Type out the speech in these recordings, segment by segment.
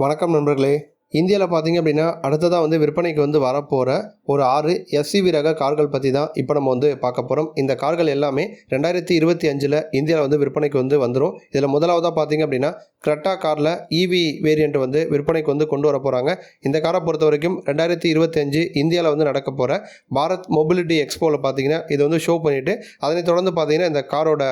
வணக்கம் நண்பர்களே. இந்தியாவில் பார்த்தீங்க அப்படின்னா அடுத்ததாக வந்து விற்பனைக்கு வந்து வரப்போகிற ஒரு ஆறு எஸ்சிவி ரக கார்கள் பற்றி தான் இப்போ நம்ம வந்து பார்க்க போகிறோம் இந்த கார்கள் எல்லாமே ரெண்டாயிரத்தி இருபத்தி அஞ்சில் இந்தியாவில் வந்து விற்பனைக்கு வந்து வந்துடும் இதில் முதலாவதாக பார்த்தீங்க அப்படின்னா க்ரெட்டா காரில் இவி வேரியண்ட் வந்து விற்பனைக்கு வந்து கொண்டு வர போகிறாங்க இந்த காரை பொறுத்த வரைக்கும் ரெண்டாயிரத்தி இருபத்தஞ்சு இந்தியாவில் வந்து நடக்க போகிற பாரத் மொபிலிட்டி எக்ஸ்போவில் பார்த்தீங்கன்னா இது வந்து ஷோ பண்ணிவிட்டு அதனை தொடர்ந்து பார்த்தீங்கன்னா இந்த காரோட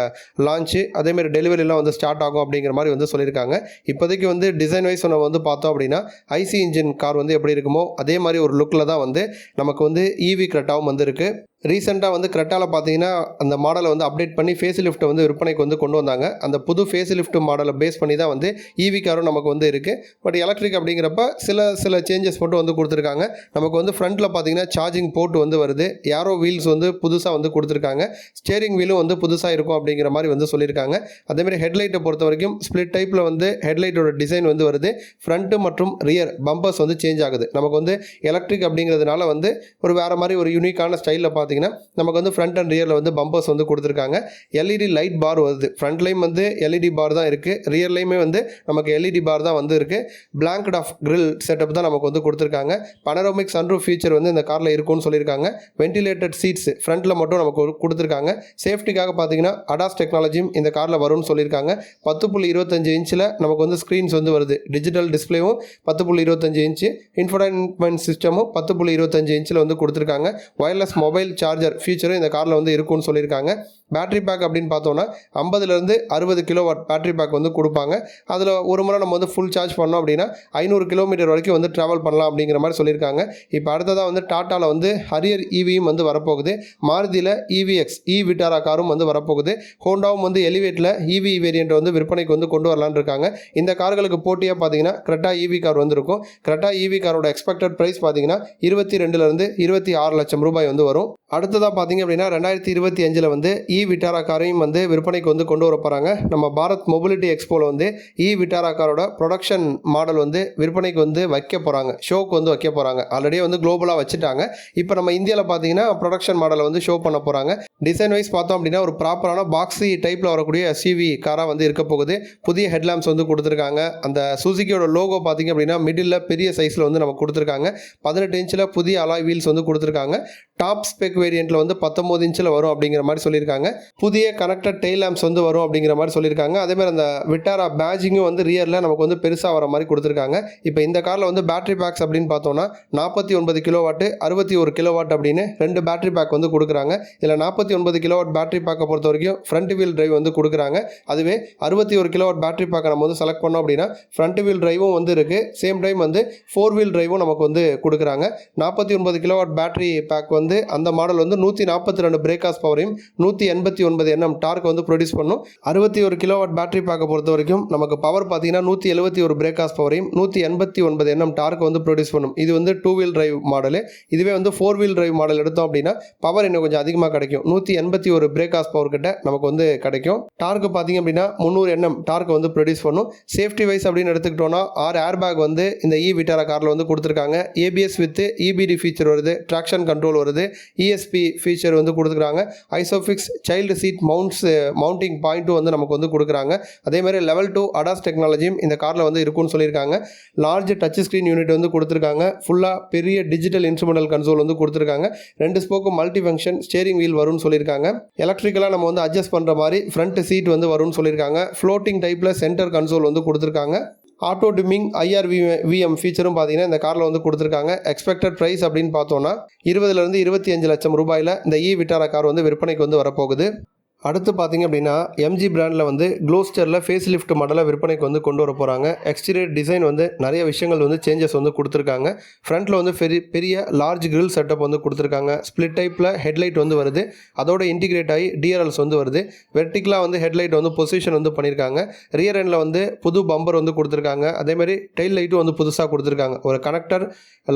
லான்ச்சு அதேமாதிரி டெலிவரிலாம் வந்து ஸ்டார்ட் ஆகும் அப்படிங்கிற மாதிரி வந்து சொல்லியிருக்காங்க. இப்போதைக்கு வந்து டிசைன் வைஸ் நம்ம வந்து பார்த்தோம் அப்படின்னா ஐசி இன்ஜின் கார் வந்து எப்படி இருக்குமோ அதே மாதிரி ஒரு லுக்கில் தான் வந்து நமக்கு வந்து இவி கிரெட்டாவும் இருக்குது ரீசெண்டாக வந்து கிரெட்டாவில் பார்த்தீங்கன்னா அந்த மாடலை வந்து அப்டேட் பண்ணி ஃபேஸ் லிஃப்ட்டை வந்து விற்பனைக்கு வந்து கொண்டு வந்தாங்க. அந்த புது ஃபேஸ் லிஃப்ட் மாடலை பேஸ் பண்ணி தான் வந்து இவி காரும் நமக்கு வந்து இருக்குது பட் எலக்ட்ரிக் அப்படிங்கிறப்ப சில சில சேஞ்சஸ் மட்டும் வந்து கொடுத்துருக்காங்க. நமக்கு வந்து ஃப்ரண்ட்டில் பார்த்தீங்கன்னா சார்ஜிங் போர்ட் வந்து வருது. யாரோ வீல்ஸ் வந்து புதுசாக வந்து கொடுத்துருக்காங்க. ஸ்டேரிங் வீலும் வந்து புதுசாக இருக்கும் அப்படிங்கிற மாதிரி வந்து சொல்லியிருக்காங்க. அதேமாதிரி ஹெட்லைட்டை பொறுத்த வரைக்கும் ஸ்ப்ளிட் டைப்பில் வந்து ஹெட்லைட்டோட டிசைன் வந்து வருது. ஃப்ரண்ட்டு மற்றும் ரியர் பம்பர்ஸ் வந்து சேஞ்ச் ஆகுது. நமக்கு வந்து எலக்ட்ரிக் அப்படிங்கிறதுனால வந்து ஒரு வேறு மாதிரி ஒரு யூனிக்கான ஸ்டைலில் பார்த்து பார்த்தீங்கன்னா நமக்கு வந்து ஃப்ரண்ட் அண்ட் ரியரில் வந்து பம்பர்ஸ் வந்து கொடுத்துருக்காங்க. எல்இடி லைட் பார் வருது. ஃப்ரண்ட்லேயும் வந்து எல்இடி பார் தான் இருக்குது ரியர்லேயுமே வந்து நமக்கு எல்இடி பார் தான் வந்து இருக்குது பிளாங்கட் ஆஃப் கிரில் செட்டப் தான் நமக்கு வந்து கொடுத்துருக்காங்க. பனரோமிக் சன்ரூஃப் ஃபீச்சர் வந்து இந்த காரில் இருக்கும்னு சொல்லியிருக்காங்க. வென்டிலேட்டட் சீட்ஸ் ஃப்ரண்ட்டில் மட்டும் நமக்கு கொடுத்துருக்காங்க. சேஃப்டிக்காக பார்த்தீங்கன்னா அடாஸ் டெக்னாலஜியும் இந்த காரில் வரும்னு சொல்லியிருக்காங்க. பத்து புள்ளி இருபத்தஞ்சு இன்ச்சில் நமக்கு வந்து ஸ்க்ரீன்ஸ் வந்து வருது. டிஜிட்டல் டிஸ்ப்ளேவும் பத்து புள்ளி இருபத்தஞ்சு இன்ச்சு இன்ஃபர்டைன்மெண்ட் சிஸ்டமும் பத்து புள்ளி இருபத்தஞ்சு இன்ச்சில் வந்து கொடுத்துருக்காங்க. ஒயர்லெஸ் மொபைல் சார்ஜர் ஃபியூச்சரும் இந்த காரில் வந்து இருக்கும்னு சொல்லியிருக்காங்க. பேட்டரி பேக் அப்படின்னு பார்த்தோன்னா ஐம்பதுலேருந்து அறுபது கிலோ வாட் பேட்டரி பேக் வந்து கொடுப்பாங்க. அதில் ஒரு முறை நம்ம வந்து ஃபுல் சார்ஜ் பண்ணோம் அப்படின்னா ஐநூறு கிலோமீட்டர் வரைக்கும் வந்து ட்ராவல் பண்ணலாம் அப்படிங்கிற மாதிரி சொல்லியிருக்காங்க. இப்போ அடுத்ததாக வந்து டாட்டாவில் வந்து ஹரியர் ஈவியும் வந்து வரப்போகுது. மாருதியில் இவிஎக்ஸ் இ விட்டாரா காரும் e வந்து வரப்போகுது. ஹோண்டாவும் வந்து எலிவேட்டில் இவி வேரியண்ட் வந்து விற்பனைக்கு வந்து கொண்டு வரலான்னு இருக்காங்க. இந்த கார்களுக்கு போட்டியாக பார்த்தீங்கன்னா கிரெட்டா இவி கார் வந்திருக்கும். கிரெட்டா இவி காரோட எக்ஸ்பெக்டட் ப்ரைஸ் பார்த்தீங்கன்னா இருபத்தி ரெண்டுலேருந்து இருபத்தி ஆறு லட்சம் ரூபாய் வந்து வரும். அடுத்ததாக பார்த்தீங்க அப்படின்னா ரெண்டாயிரத்தி இருபத்தி அஞ்சில் வந்து இ விட்டாரா காரையும் வந்து விற்பனைக்கு வந்து கொண்டு வர போகிறாங்க நம்ம பாரத் மொபிலிட்டி எக்ஸ்போவில் வந்து இ விட்டாரா காரோட ப்ரொடக்ஷன் மாடல் வந்து விற்பனைக்கு வந்து வைக்க போகிறாங்க ஷோக்கு வந்து வைக்க போகிறாங்க ஆல்ரெடியே வந்து குளோபலாக வச்சுட்டாங்க. இப்போ நம்ம இந்தியாவில் பார்த்தீங்கன்னா ப்ரொடக்ஷன் மாடலை வந்து ஷோ பண்ண போகிறாங்க டிசைன் வைஸ் பார்த்தோம் அப்படின்னா ஒரு ப்ராப்பரான பாக்ஸி டைப்பில் வரக்கூடிய எஸ்யூவி காராக வந்து இருக்க போகுது. புதிய ஹெட்லாம்ப்ஸ் வந்து கொடுத்துருக்காங்க. அந்த சுசுக்கியோட லோகோ பார்த்தீங்க அப்படின்னா மிடில் பெரிய சைஸில் வந்து நமக்கு கொடுத்துருக்காங்க. பதினெட்டு இன்ச்சில் புதிய அலாய் வீல்ஸ் வந்து கொடுத்துருக்காங்க. டாப் ஸ்பெக் வேரியண்ட்டில் வந்து பத்தொம்போது இன்ச்சில் வரும் அப்படிங்கிற மாதிரி சொல்லியிருக்காங்க. புதிய கனெக்டட் டெய்ல் லேம்ப்ஸ் வந்து வரும் அப்படிங்கிற மாதிரி சொல்லியிருக்காங்க. அதேமாதிரி அந்த விட்டாரா பேஜிங்கும் வந்து ரியரில் நமக்கு வந்து பெருசாக வர மாதிரி கொடுத்துருக்காங்க. இப்போ இந்த காரில் வந்து பேட்டரி பேக்ஸ் அப்படின்னு பார்த்தோம்னா நாற்பத்தி ஒன்பது கிலோ வாட்டு அறுபத்தி ஒரு கிலோ வாட் அப்படின்னு ரெண்டு பேட்டரி பேக் வந்து கொடுக்குறாங்க. இதில் நாற்பத்தி ஒன்பது கிலோ வாட் பேட்டரி பேக்கை பொறுத்த வரைக்கும் ஃப்ரண்ட் வீல் டிரைவ் வந்து கொடுக்குறாங்க. அதுவே அறுபத்தி ஒரு கிலோ வாட் பேட்டரி பேக்கை நம்ம வந்து செலக்ட் பண்ணோம் அப்படின்னா ஃப்ரண்ட் வீல் டிரைவும் வந்து இருக்குது சேம் டைம் வந்து ஃபோர் வீல் டிரைவும் நமக்கு வந்து கொடுக்குறாங்க. நாற்பத்தி ஒன்பது கிலோ வாட் பேட்டரி பேக் வந்து அந்த மாடல் மாடல் வந்து நூற்றி நாற்பத்தி ரெண்டு பிரேக்காஸ் பவரையும் நூற்றி எண்பத்தி ஒன்பது எண்ணம் டார்க் வந்து ப்ரொடியூஸ் பண்ணும். அறுபத்தி ஒரு கிலோவாட் பேட்டரி பார்க்க பொறுத்த வரைக்கும் நமக்கு பவர் பார்த்தீங்கன்னா நூற்றி எழுபத்தி ஒரு பிரேக்காஸ் பவரையும் நூற்றி எண்பத்தி ஒன்பது எண்ணம் டார்க் வந்து ப்ரொடியூஸ் பண்ணும். இது வந்து டூ வீல் டிரைவ் மாடலு இதுவே வந்து ஃபோர் வீல் டிரைவ் மாடல் எடுத்தோம் அப்படின்னா பவர் இன்னும் கொஞ்சம் அதிகமாக கிடைக்கும். நூற்றி எண்பத்தி ஒரு பிரேக்காஸ் பவர் கிட்ட நமக்கு வந்து கிடைக்கும். டார்க் பார்த்தீங்க அப்படின்னா முந்நூறு எண்ணம் டார்க் வந்து ப்ரொடியூஸ் பண்ணும். சேஃப்டி வைஸ் அப்படின்னு எடுத்துக்கிட்டோம்னா ஆறு ஏர் பேக் வந்து இந்த இ விட்டாரா காரில் வந்து கொடுத்துருக்காங்க. ஏபிஎஸ் வித் இபிடி ஃபீச்சர் வருது. ட்ராக்ஷன் கண்ட்ரோல் வருது. இஎஸ் டிஎஸ்பி ஃபீச்சர் வந்து கொடுத்துருக்காங்க ISOFIX child seat mounts mounting பாயிண்ட்டும் வந்து நமக்கு வந்து கொடுக்குறாங்க. அதே மாதிரி லெவல் டூ அடாஸ் டெக்னாலஜியும் இந்த காரில் வந்து இருக்கும்னு சொல்லியிருக்காங்க. லார்ஜ் டச் ஸ்க்ரீன் யூனிட் வந்து கொடுத்துருக்காங்க. ஃபுல்லாக பெரிய டிஜிட்டல் இன்ஸ்ட்ருமெண்டல் கன்சோல் வந்து கொடுத்துருக்காங்க. ரெண்டு ஸ்போக்கும் மல்டி ஃபங்க்ஷன் ஸ்டேரிங் வீல் வரும்னு சொல்லியிருக்காங்க. எலக்ட்ரிக்கலாக நம்ம வந்து அட்ஜஸ்ட் பண்ணுற மாதிரி ஃப்ரண்ட் சீட் வந்து வரும்னு சொல்லியிருக்காங்க. ஃப்ளோட்டிங் டைப்பில் சென்டர் கன்சோல் வந்து கொடுத்துருக்காங்க. ஆட்டோ டிமிங் ஐஆர்வி விஎம் ஃபீச்சரும் பார்த்தீங்கன்னா இந்த காரில் வந்து கொடுத்துருக்காங்க. எக்ஸ்பெக்டட் ப்ரைஸ் அப்படின்னு பார்த்தோன்னா இருபதுலேருந்து இருபத்தி அஞ்சு லட்சம் ரூபாயில் இந்த இ விட்டாரா கார் வந்து விற்பனைக்கு வந்து வரப்போகுது. அடுத்து பார்த்தீங்க அப்படின்னா எம்ஜி பிராண்டில் வந்து க்ளோஸ்டரில் ஃபேஸ் லிஃப்ட் மாடலாக விற்பனைக்கு வந்து கொண்டு வர போகிறாங்க எக்ஸ்டீரியர் டிசைன் வந்து நிறைய விஷயங்கள் வந்து சேஞ்சஸ் வந்து கொடுத்துருக்காங்க. ஃப்ரண்ட்டில் வந்து பெரிய பெரிய லார்ஜ் கிரில் செட்டப் வந்து கொடுத்துருக்காங்க. ஸ்ப்ளிட் டைப்பில் ஹெட்லைட் வந்து வருது. அதோட இன்டிகிரேட் ஆகி டிஆர்எல்ஸ் வந்து வருது. வெர்டிக்கலாக வந்து ஹெட்லைட் வந்து பொசிஷன் வந்து பண்ணியிருக்காங்க ரியர் எண்டில் வந்து புது பம்பர் வந்து கொடுத்துருக்காங்க. அதேமாதிரி டெயில் லைட்டும் வந்து புதுசாக கொடுத்துருக்காங்க. ஒரு கனெக்டர்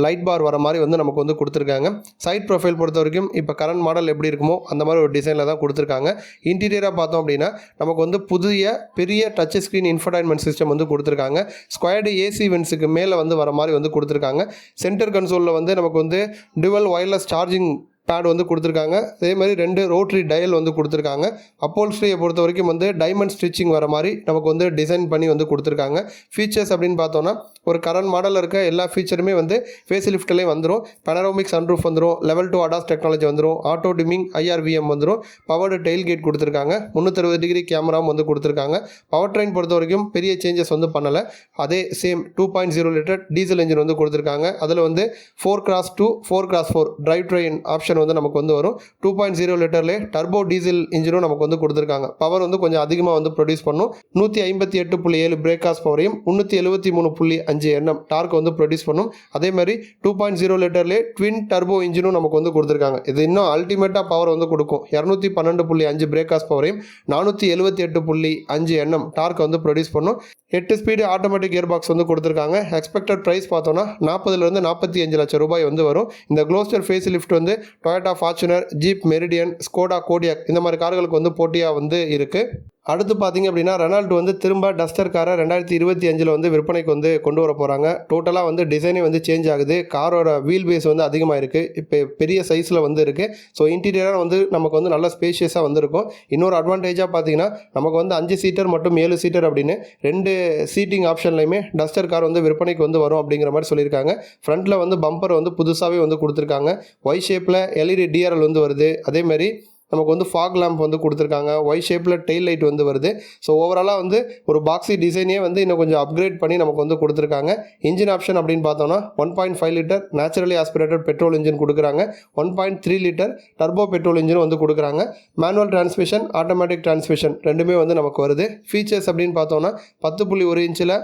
லைட் பார் வர மாதிரி வந்து நமக்கு வந்து கொடுத்துருக்காங்க. சைட் ப்ரொஃபைல் பொறுத்த வரைக்கும் இப்போ கரண்ட் மாடல் எப்படி இருக்குமோ அந்த மாதிரி ஒரு டிசைனில் தான் கொடுத்துருக்காங்க. இன்டீரியராக பார்த்தோம் அப்படின்னா நமக்கு வந்து புதிய பெரிய டச் ஸ்க்ரீன் இன்ஃபர்டைன்மெண்ட் சிஸ்டம் வந்து கொடுத்துருக்காங்க. ஸ்கொயர்டு ஏசி வென்ஸுக்கு மேலே வந்து வர மாதிரி வந்து கொடுத்துருக்காங்க. சென்டர் கன்சோலில் வந்து நமக்கு வந்து டுவல் ஒயர்லெஸ் சார்ஜிங் பேட் வந்து கொடுத்துருக்காங்க. அதே மாதிரி ரெண்டு ரோட்ரி டயல் வந்து கொடுத்துருக்காங்க. அப்போல்ஸ்ட்ரியை பொறுத்த வரைக்கும் வந்து டைமண்ட் ஸ்டிச்சிங் வர மாதிரி நமக்கு வந்து டிசைன் பண்ணி வந்து கொடுத்துருக்காங்க. ஃபீச்சர்ஸ் அப்படின்னு பார்த்தோன்னா ஒரு கரண்ட் மாடலில் இருக்க எல்லா ஃபீச்சருமே வந்து ஃபேஸ் லிஃப்ட்லேயே வந்துடும் பனரோமிக் சன்ரூஃப் வந்துடும் லெவல் டூ அடாஸ் டெக்னாலஜி வந்துடும் ஆட்டோ டிமிங் ஐஆர்விஎம் வந்துடும் பவர்டு டெயில் கேட் கொடுத்துருக்காங்க. முந்நூற்றறுபது டிகிரி கேமராவும் வந்து கொடுத்துருக்காங்க. பவர் ட்ரெயின் பொறுத்த வரைக்கும் பெரிய சேஞ்சஸ் வந்து பண்ணலை. அதே same two point zero litre diesel engine வந்து கொடுத்துருக்காங்க. அதில் வந்து four cross two four cross four drive train option வந்து நமக்கு வந்து வரும். டூ பாயிண்ட் ஜீரோ லிட்டர்லேயே டர்போ டீசல் இன்ஜினும் நமக்கு வந்து கொடுத்துருக்காங்க. பவர் வந்து கொஞ்சம் அதிகமாக வந்து ப்ரொடியூஸ் பண்ணும். நூற்றி ஐம்பத்தி எட்டு புள்ளி ஏழு பிரேக்காஸ் பவரையும் முந்நூற்றி எழுபத்தி மூணு புள்ளி அஞ்சு எண்ணம் டார்க் வந்து ப்ரொடியூஸ் பண்ணும். அதே மாதிரி டூ பாயிண்ட் ஜீரோ லிட்டர்லேயே ட்வின் டர்போ இன்ஜினும் நமக்கு வந்து கொடுத்துருக்காங்க. இது இன்னும் அல்டிமேட்டாக பவர் வந்து கொடுக்கும். இரநூத்தி பன்னெண்டு புள்ளி அஞ்சு பிரேக்காஸ் பவரையும் நானூற்றி எழுபத்தி எட்டு புள்ளி அஞ்சு எண்ணம் டார்க் வந்து ப்ரொடியூஸ் பண்ணும். எட்டு ஸ்பீடு ஆட்டோமேட்டிக் கியர் பாக்ஸ் வந்து கொடுத்துருக்காங்க. எக்ஸ்பெக்டட் ப்ரைஸ் பார்த்தோன்னா நாற்பதுலேருந்து நாற்பத்தி அஞ்சு லட்சம் ரூபாய் வந்து வரும். இந்த க்ளோஸ்டர் ஃபேஸ் லிஃப்ட் வந்து Toyota Fortuner Jeep Meridian Skoda Kodiaq இந்த மாதிரி கார்களுக்கு வந்து போட்டியாக வந்து இருக்குது அடுத்து பார்த்தீங்க அப்படின்னா ரெனால்ட் வந்து திரும்ப டஸ்டர் காரை ரெண்டாயிரத்தி இருபத்தி அஞ்சில் வந்து விற்பனைக்கு வந்து கொண்டு வர போகிறாங்க டோட்டலாக வந்து டிசைனே வந்து சேஞ்ச் ஆகுது. காரோட வீல் பேஸ் வந்து அதிகமாக இருக்குது இப்போ பெரிய சைஸில் வந்து இருக்குது ஸோ இன்டீரியராக வந்து நமக்கு வந்து நல்ல ஸ்பேஷியஸாக வந்திருக்கும். இன்னொரு அட்வான்டேஜாக பார்த்தீங்கன்னா நமக்கு வந்து அஞ்சு சீட்டர் மற்றும் ஏழு சீட்டர் அப்படின்னு ரெண்டு சீட்டிங் ஆப்ஷன்லையுமே டஸ்டர் கார் வந்து விற்பனைக்கு வந்து வரும் அப்படிங்கிற மாதிரி சொல்லியிருக்காங்க. ஃப்ரண்ட்டில் வந்து பம்பர் வந்து புதுசாகவே வந்து கொடுத்துருக்காங்க. ஒய் ஷேப்பில் எல்இடி டிஆர்எல் வந்து வருது. அதேமாதிரி நமக்கு வந்து ஃபாக் லேம்ப் வந்து கொடுத்துருக்காங்க. ஒய் ஷேப்பில் டெயில் லைட் வந்து வருது. ஸோ ஓவராலாக வந்து ஒரு பாக்ஸி டிசைனே வந்து இன்னும் கொஞ்சம் அப்கிரேட் பண்ணி நமக்கு வந்து கொடுத்துருக்காங்க. இன்ஜின் ஆப்ஷன் அப்படின்னு பார்த்தோன்னா one point five litre naturally aspirated petrol engine கொடுக்குறாங்க. One point three litre turbo petrol engine வந்து கொடுக்குறாங்க. மேனுவல் டிரான்ஸ்மிஷன் ஆட்டோமேட்டிக் டிரான்ஸ்மிஷன் ரெண்டுமே வந்து நமக்கு வருது. ஃபீச்சர்ஸ் அப்படின்னு பார்த்தோன்னா பத்து புள்ளி ஒரு இன்ச்சில்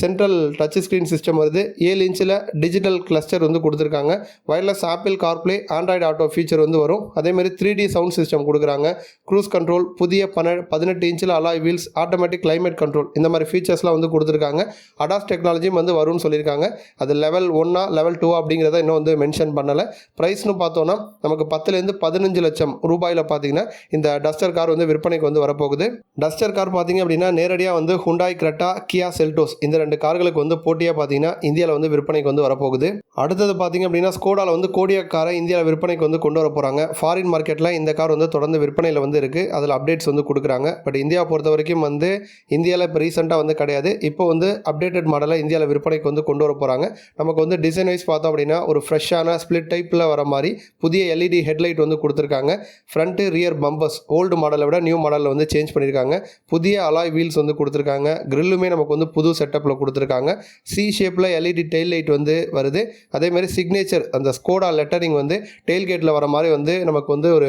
சென்ட்ரல் டச் ஸ்க்ரீன் சிஸ்டம் வருது. ஏழு இன்ச்சில் டிஜிட்டல் கிளஸ்டர் வந்து கொடுத்துருக்காங்க. Wireless Apple CarPlay Android auto feature வந்து வரும். அதேமாதிரி த்ரீ டி சவுண்ட் சிஸ்டம் கொடுக்குறாங்க. க்ரூஸ் கண்ட்ரோல் புதிய பன பதினெட்டு இன்ச்சில் alloy wheels automatic climate control இந்த மாதிரி ஃபீச்சர்ஸ்லாம் வந்து கொடுத்துருக்காங்க. அடாஸ் டெக்னாலஜியும் வந்து வரும்னு சொல்லியிருக்காங்க. அது லெவல் ஒன்னா லெவல் டூ அப்படிங்கிறத இன்னும் வந்து மென்ஷன் பண்ணலை. ப்ரைஸ்னு பார்த்தோன்னா நமக்கு பத்துலேருந்து பதினஞ்சு லட்சம் ரூபாயில் பார்த்தீங்கன்னா இந்த டஸ்டர் கார் வந்து விற்பனைக்கு வந்து வரப்போகுது. டஸ்டர் கார் பார்த்தீங்க அப்படின்னா நேரடியாக வந்து ஹுண்டாய் கிரெட்டா கியா செல்டோஸ் இந்த ரெண்டு கார்களுக்கு வந்து போட்டியாக பார்த்தீங்கன்னா இந்தியாவில் வந்து விற்பனைக்கு வந்து வரப்போகுது. அடுத்தது பார்த்தீங்க அப்படின்னா ஸ்கோடாவில் வந்து கோடியா காரை இந்தியாவில் விற்பனைக்கு வந்து கொண்டு வர போகிறாங்க ஃபாரின் மார்க்கெட்டில் இந்த கார் வந்து தொடர்ந்து விற்பனையில் வந்து இருக்குது அதில் அப்டேட்ஸ் வந்து கொடுக்குறாங்க. பட் இந்தியாவை பொறுத்த வரைக்கும் வந்து இந்தியாவில் இப்போ ரீசெண்டாக வந்து கிடையாது. இப்போ வந்து அப்டேட்டட் மாடலை இந்தியாவில் விற்பனைக்கு வந்து கொண்டு வர போகிறாங்க நமக்கு வந்து டிசைன் வைஸ் பார்த்தோம் அப்படின்னா ஒரு ஃப்ரெஷ்ஷான ஸ்ப்ளிட் டைப்பில் வர மாதிரி புதிய எல்இடி ஹெட்லைட் வந்து கொடுத்துருக்காங்க. ஃப்ரண்ட்டு ரியர் பம்பர்ஸ் ஓல்டு மாடலை விட நியூ மாடலில் வந்து சேஞ்ச் பண்ணியிருக்காங்க புதிய அலாய் வீல்ஸ் வந்து கொடுத்துருக்காங்க. கிரில்லுமே நமக்கு வந்து புது செட்டப் ஷேப்பில் கொடுத்துருக்காங்க. சி ஷேப்பில் எல்இடி டெயில் லைட் வந்து வருது. அதேமாதிரி சிக்னேச்சர் அந்த ஸ்கோடா லெட்டரிங் வந்து டெயில் கேட்டில் வர மாதிரி வந்து நமக்கு வந்து ஒரு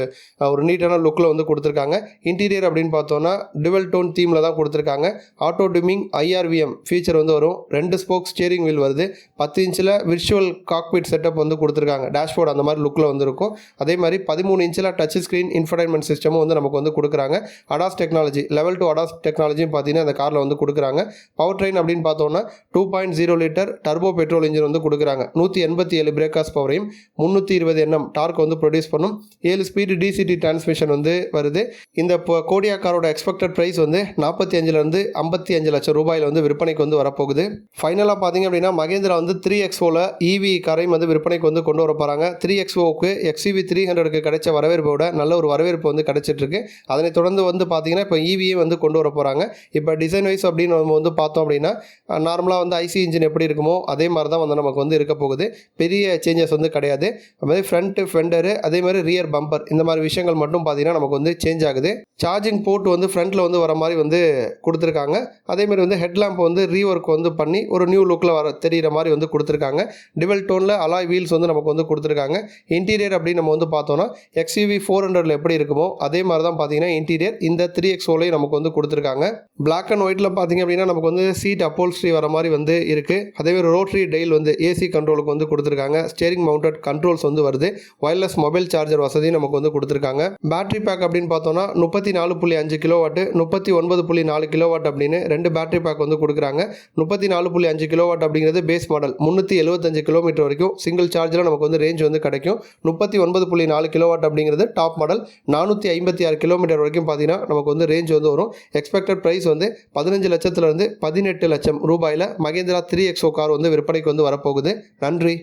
ஒரு நீட்டான லுக்கில் வந்து கொடுத்துருக்காங்க. இன்டீரியர் அப்படின்னு பார்த்தோன்னா டுவெல் டோன் தீமில் தான் கொடுத்துருக்காங்க. ஆட்டோ டிமிங் ஐஆர்விஎம் ஃபீச்சர் வந்து வரும். ரெண்டு ஸ்போக் ஸ்டியரிங் வீல் வருது. பத்து இன்ச்சில் விர்ச்சுவல் காக்பீட் செட்டப் வந்து கொடுத்துருக்காங்க. டேஷ்போர்டு அந்த மாதிரி லுக்கில் வந்துருக்கும் அதே மாதிரி பதிமூணு இன்ச்சில் டச் ஸ்க்ரீன் இன்ஃபர்டைன்மெண்ட் சிஸ்டமும் வந்து நமக்கு வந்து கொடுக்குறாங்க. ADAS technology level two ADAS டெக்னாலஜியும் பார்த்தீங்கன்னா அந்த காரில் வந்து கொடுக்குறாங்க. பவர் ட்ரெயின் அப்படின்னு பார்த்தோன்னா two point zero litre turbo petrol engine வந்து கொடுக்குறாங்க. நூற்றி எண்பத்தி ஏழு பிரேக்காஸ் பவரையும் முந்நூற்றி இருபது எண்ணம் டார்க் வந்து ப்ரொடியூஸ் பண்ணும். ஏழு ஸ்பீடு டிசிடி டிரான்ஸ்மிஷன் வந்து வருது. இந்த கோடியா காரோட எக்ஸ்பெக்டட் ப்ரைஸ் வந்து நாற்பத்தி அஞ்சுலேருந்து ஐம்பத்தி அஞ்சு லட்சம் ரூபாயில் வந்து விற்பனைக்கு வந்து வரப்போகுது. ஃபைனலாக பார்த்தீங்க அப்படின்னா மகேந்திரா வந்து த்ரீ எக்ஸ்ஓவில் இவி காரையும் வந்து விற்பனைக்கு வந்து கொண்டு வர போகிறாங்க த்ரீ எக்ஸ்ஓவுக்கு எக்ஸிவி த்ரீ ஹண்ட்ரடுக்கு கிடைச்ச வரவேற்போட நல்ல ஒரு வரவேற்பு வந்து கிடைச்சிட்ருக்கு. அதனை தொடர்ந்து வந்து பார்த்தீங்கன்னா இப்போ இவியே வந்து கொண்டு வர போகிறாங்க இப்போ டிசைன் வைஸ் அப்படின்னு நம்ம வந்து பார்த்தோம் அப்படின்னா நார்மலாக வந்து ஐசி இன்ஜின் எப்படி இருக்குமோ அதே மாதிரி தான் வந்து நமக்கு வந்து இருக்க போகுது. பெரிய சேஞ்சஸ் வந்து கிடையாது. அது மாதிரி ஃப்ரண்ட்டு ஃபெண்டரு அதே மாதிரி ரியர் பம்பர் இந்த மாதிரி விஷயங்கள் மட்டும் பார்த்தீங்கன்னா நமக்கு வந்து சேஞ்ச் ஆகுது. சார்ஜிங் போர்ட் வந்து ஃப்ரண்ட்டில் வந்து வர மாதிரி வந்து கொடுத்துருக்காங்க. அதே மாதிரி வந்து ஹெட்லாம்ப் வந்து ரீஒர்க் வந்து பண்ணி ஒரு நியூ லுக்கில் வர தெரிகிற மாதிரி வந்து கொடுத்துருக்காங்க. டிவல் டோனில் அலாய் வீல்ஸ் வந்து நமக்கு வந்து கொடுத்துருக்காங்க. இன்டீரியர் அப்படின்னு நம்ம வந்து பார்த்தோன்னா எக்ஸ்யூவி ஃபோர் ஹண்ட்ரட்ல எப்படி இருக்குமோ அதே மாதிரி தான் பார்த்தீங்கன்னா இன்டீரியர் இந்த த்ரீ எக்ஸோலையும் நமக்கு வந்து கொடுத்துருக்காங்க. பிளாக் அண்ட் ஒயிட்டில் பார்த்தீங்க அப்படின்னா நமக்கு வந்து சீட் அப்போல்ஸ்ட்ரி வர மாதிரி வந்து இருக்குது அதே மாதிரி ரோட்ரி டெயில் வந்து ஏசி கண்ட்ரோலுக்கு வந்து கொடுத்துருக்காங்க. ஸ்டேரிங் மவுண்டட் கண்ட்ரோல்ஸ் வந்து வருது. ஒயர்லெஸ் மொபைல் சார்ஜர் வசதியும் நமக்கு வந்து கொடுத்துருக்காங்க. பேட்டரி பேக் அப்படின்னு பார்த்தோன்னா முப்பத்தி நாலு புள்ளி அஞ்சு கிலோ வாட்டு முப்பத்தி ஒன்பது புள்ளி நாலு கிலோவாட் அப்படின்னு ரெண்டு பேட்டரி பேக் வந்து கொடுக்குறாங்க. முப்பத்தி நாலு புள்ளி அஞ்சு கிலோவாட் அப்படிங்கிறது பேஸ் மாடல் முந்நூற்றி எழுபத்தஞ்சு கிலோமீட்டர் வரைக்கும் சிங்கிள் சார்ஜில் நமக்கு வந்து ரேஞ்ச் வந்து கிடைக்கும். முப்பத்தி ஒன்பது புள்ளி நாலு கிலோ வாட் அப்படிங்கிறது டாப் மாடல் நானூற்றி ஐம்பத்தி ஆறு கிலோமீட்டர் வரைக்கும் பார்த்தீங்கன்னா நமக்கு வந்து ரேஞ்ச் வந்து வரும். எக்ஸ்பெக்டட் ப்ரைஸ் வந்து பதினஞ்சு லட்சத்துலேருந்து பதினெட்டு லட்சம் ரூபாயில் மகேந்திரா த்ரீ எக்ஸோ கார் வந்து விற்பனைக்கு வந்து வரப்போகுது. நன்றி.